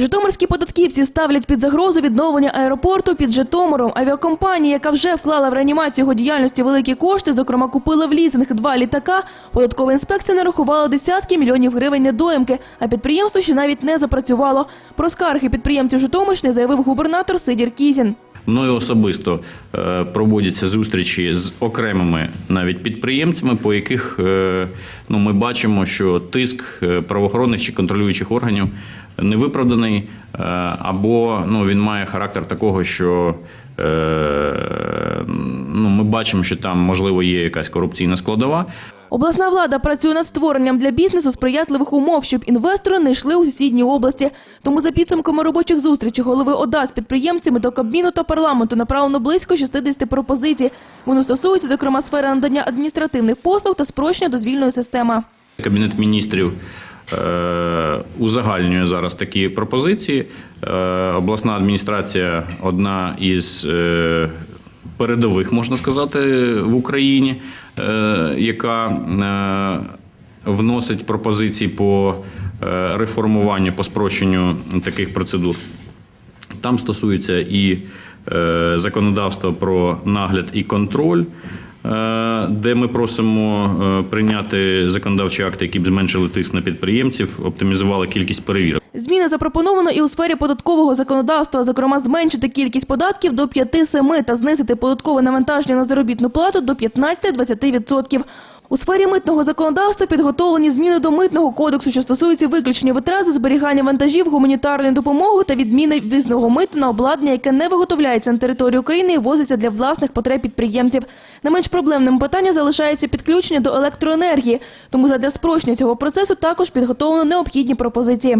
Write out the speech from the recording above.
Житомирські податківці ставлять під загрозу відновлення аеропорту під Житомиром. Авіакомпанія, яка вже вклала в реанімацію його діяльності великі кошти, зокрема купила в лізинг два літака, податкова інспекція нарахувала десятки мільйонів гривень недоїмки, а підприємство ще навіть не запрацювало. Про скарги підприємців Житомирщини заявив губернатор Сидір Кізін. Мною особисто е, проводяться зустрічі з окремими навіть підприємцями, по яких е, ну, ми бачимо, що тиск е, правоохоронних чи контролюючих органів не виправданий, або ну, він має характер такого, що е, ну, ми бачимо, що там можливо є якась корупційна складова. Обласна влада працює над створенням для бізнесу сприятливих умов, щоб інвестори не йшли у сусідні області. Тому за підсумками робочих зустрічей голови ОДА з підприємцями до Кабміну та парламенту направлено близько 60 пропозицій. Вони стосуються, зокрема, сфери надання адміністративних послуг та спрощення дозвільної системи. Кабінет міністрів е, узагальнює зараз такі пропозиції. Е, обласна адміністрація одна із е, передових, можна сказати, в Україні, е, яка е, вносить пропозиції по е, реформуванню, по спрощенню таких процедур. Там стосується і е, законодавства про нагляд і контроль, е, де ми просимо е, прийняти законодавчі акти, які б зменшили тиск на підприємців, оптимізували кількість перевірок. Зміни запропоновано і у сфері податкового законодавства, зокрема зменшити кількість податків до 5-7 та знизити податкове навантаження на заробітну плату до 15-20%. У сфері митного законодавства підготовлені зміни до митного кодексу, що стосуються виключення витрат за зберігання вантажів, гуманітарної допомоги та відміни візного мита на обладнання, яке не виготовляється на території України і возиться для власних потреб підприємців. Не менш проблемним питанням залишається підключення до електроенергії, тому задля спрощення цього процесу також підготовлено необхідні пропозиції.